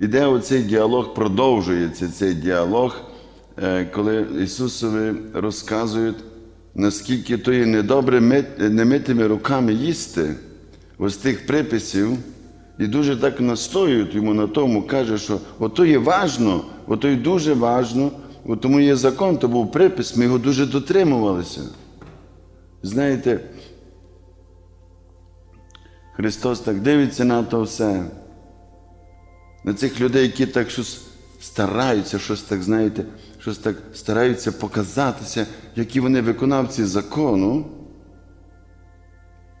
Іде оцей діалог, продовжується цей діалог, е, коли Ісусові розказують, наскільки то є недобре мит- немитими руками їсти ось тих приписів, і дуже так настоюють йому на тому, каже, що ото є важно, ото є дуже важно, тому є закон, то був припис, ми його дуже дотримувалися. Знаєте, Христос так дивиться на то все на цих людей, які так щось стараються, щось так, знаєте, щось так стараються показатися, які вони виконавці закону.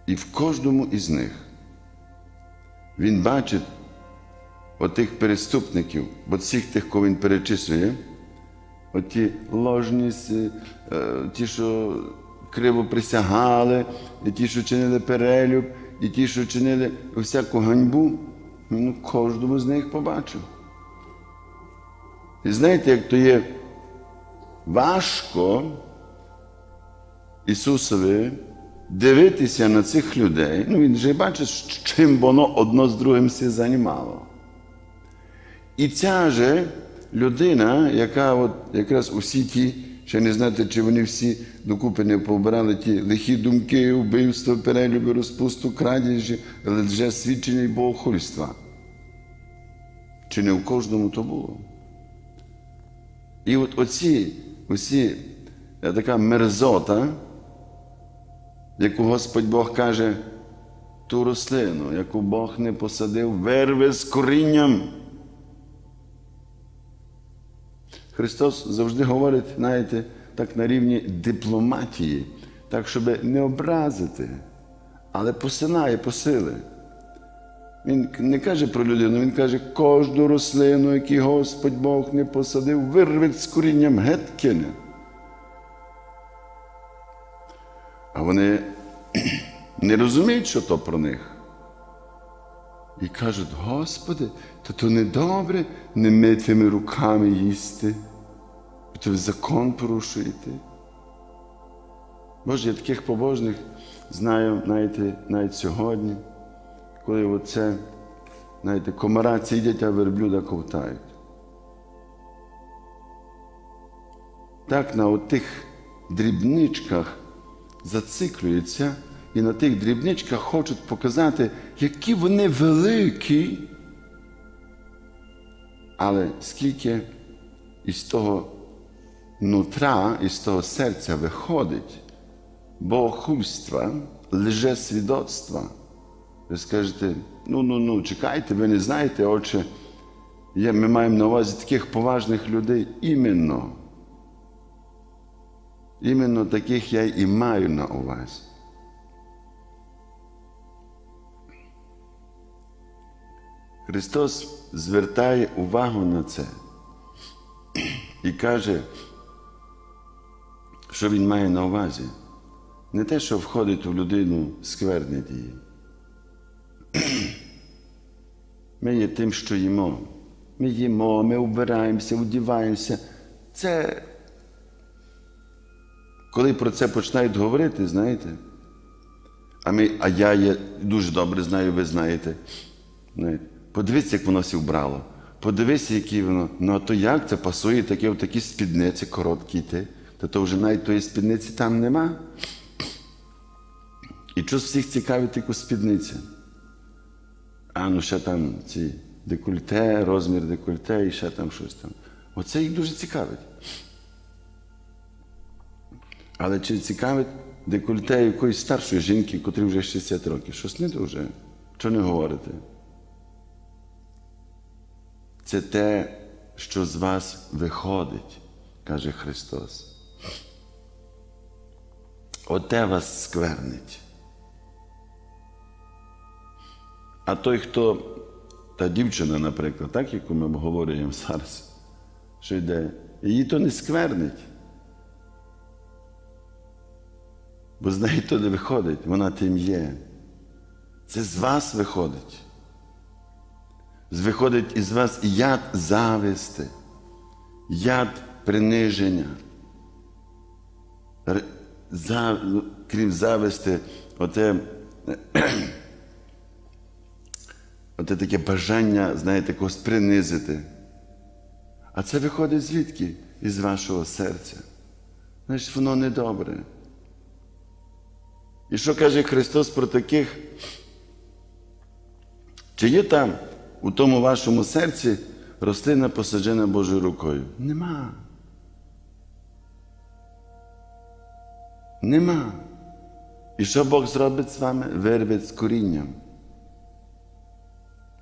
І в кожному із них він бачить отих переступників, бо всіх тих, кого він перечислює, оті ложні, е, ті, що криво присягали, і ті, що чинили перелюб, і ті, що чинили всяку ганьбу, він у кожному з них побачив. І знаєте, як то є важко Ісусові дивитися на цих людей, ну він же бачить, чим воно одно з другим все займало. І ця же людина, яка от якраз усі ті, ще не знаєте, чи вони всі докупи не повбирали ті лихі думки, вбивство, перелюби, розпусту, крадіжі, лжесвідчення і богохульства. Чи не в кожному то було? І от оці, оці е, така мерзота, яку Господь Бог каже, ту рослину, яку Бог не посадив, верви з корінням. Христос завжди говорить, знаєте, так на рівні дипломатії, так, щоб не образити, але посилає посили. Він не каже про людину, він каже, кожну рослину, яку Господь Бог не посадив, вирвить з корінням геть. А вони не розуміють, що то про них. І кажуть, Господи, то то не добре немитими руками їсти, то ви закон порушуєте. Боже, я таких побожних знаю, знаєте, навіть сьогодні, коли оце, знаєте, комара цідять, а верблюда ковтають. Так на отих дрібничках зациклюються і на тих дрібничках хочуть показати, які вони великі. Але скільки із того нутра, із того серця виходить богохульства, лжесвідоцтва. Ви скажете, ну ну ну, чекайте, ви не знаєте, отче, ми маємо на увазі таких поважних людей іменно. Іменно таких я і маю на увазі. Христос звертає увагу на це і каже, що Він має на увазі. Не те, що входить у людину скверні дії. Ми є тим, що їмо. Ми їмо, ми вбираємося, вдіваємося. Це коли про це починають говорити, знаєте, а ми, а я є, дуже добре знаю, ви знаєте. знаєте. Подивіться, як воно всі вбрало. Подивися, які воно. Ну а то як це пасує таке такі спідниці короткі йти? Та то вже навіть тої спідниці там нема. І що всіх цікавить тільки спідниця? А ну ще там ці декольте, розмір декольте і ще там щось там. Оце їх дуже цікавить. Але чи цікавить декольте якоїсь старшої жінки, котрій вже 60 років? Щось не дуже. Чого не говорите? Це те, що з вас виходить, каже Христос. Оте вас сквернить. А той, хто, та дівчина, наприклад, так, яку ми обговорюємо зараз, що йде, її то не сквернить. Бо з неї то не виходить, вона тим є. Це з вас виходить. Виходить із вас яд зависти, яд приниження. За, крім зависти, оте Оте таке бажання, знаєте, когось принизити. А це виходить звідки? Із вашого серця. Значить, воно недобре. І що каже Христос про таких? Чи є там у тому вашому серці рослина посаджена Божою рукою? Нема. Нема. І що Бог зробить з вами? Вирве з корінням.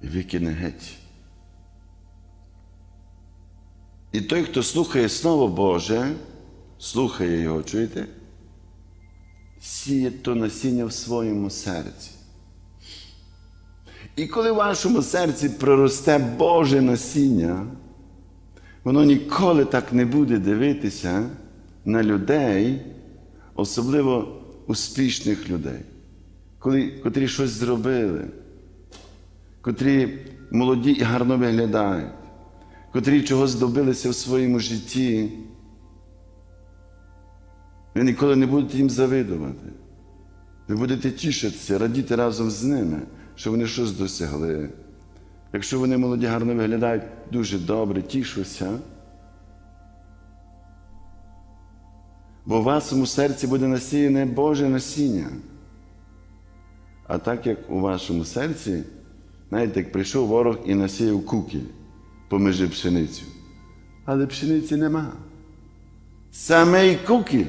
І викине геть. І той, хто слухає Слово Боже, слухає його, чуєте? Сіє то насіння в своєму серці. І коли в вашому серці проросте Боже насіння, воно ніколи так не буде дивитися на людей, особливо успішних людей, коли, котрі щось зробили, котрі молоді і гарно виглядають, котрі чогось добилися в своєму житті. Ви ніколи не будете їм завидувати. Ви будете тішитися, радіти разом з ними, що вони щось досягли. Якщо вони молоді гарно виглядають, дуже добре, тішуся. Бо в вашому серці буде насіяне Боже насіння. А так як у вашому серці, знаєте, як прийшов ворог і насіяв кукіль поміж пшеницю. Але пшениці нема. Самий кукіль.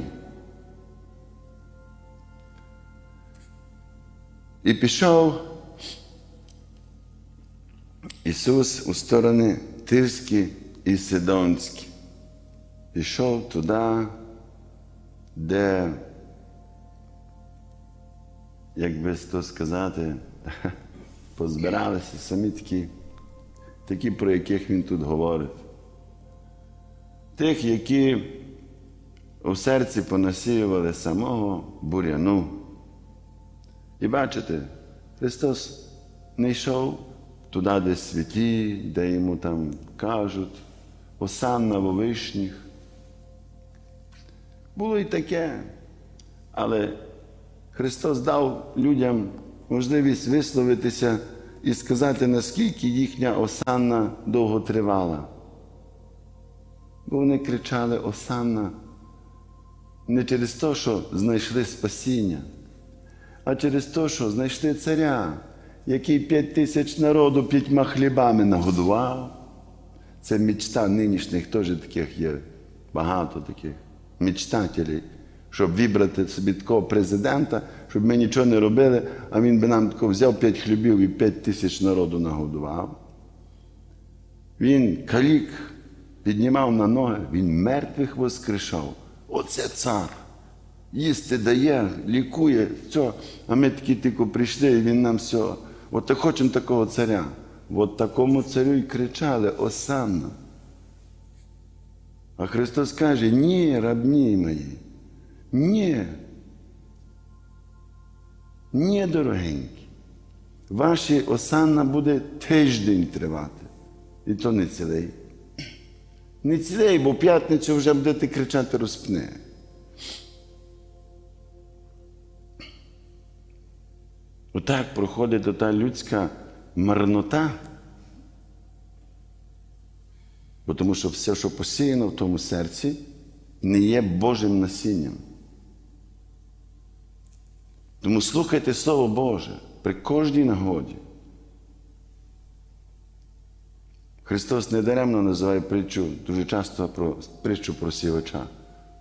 І пішов Ісус у сторони Тирські і Сидонські. Пішов туди, де, як би то сказати, позбиралися самі такі, такі, про яких він тут говорить. Тих, які у серці понасіювали самого буряну. І бачите, Христос не йшов туди, де святі, де йому там кажуть, осанна в вишніх. Було і таке, але Христос дав людям можливість висловитися і сказати, наскільки їхня осанна довго тривала. Бо вони кричали Осанна не через те, що знайшли спасіння, а через те, що знайшли царя, який п'ять тисяч народу п'ятьма хлібами нагодував. Це мечта нинішніх теж таких є багато таких мечтателів, щоб вибрати собі такого президента, щоб ми нічого не робили, а він би нам тако взяв п'ять хлібів і п'ять тисяч народу нагодував. Він калік піднімав на ноги, він мертвих воскрешав. Оце цар. Їсти дає, лікує, все. А ми такі тільки прийшли, і він нам все. От хочемо такого царя. От такому царю і кричали Осанна. А Христос каже, ні, рабні мої, ні. Ні, дорогенькі. Ваші осанна буде тиждень тривати. І то не цілий. Не цілий, бо п'ятницю вже будете кричати розпне. Отак проходить ота людська марнота. Бо тому що все, що посіяно в тому серці, не є Божим насінням. Тому слухайте Слово Боже при кожній нагоді. Христос недаремно називає притчу дуже часто про притчу про сівача.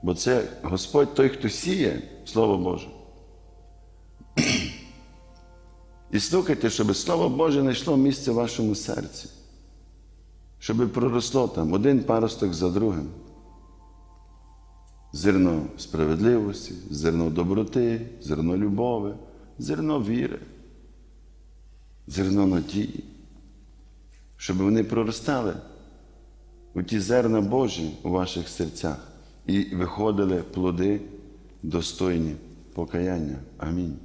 Бо це Господь той, хто сіє Слово Боже. І слухайте, щоб Слово Боже знайшло місце в вашому серці, щоб проросло там один паросток за другим. Зерно справедливості, зерно доброти, зерно любові, зерно віри, зерно надії, щоб вони проростали у ті зерна Божі у ваших серцях і виходили плоди достойні покаяння. Амінь.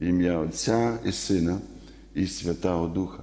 Ім'я Отця і Сина і Святого Духа.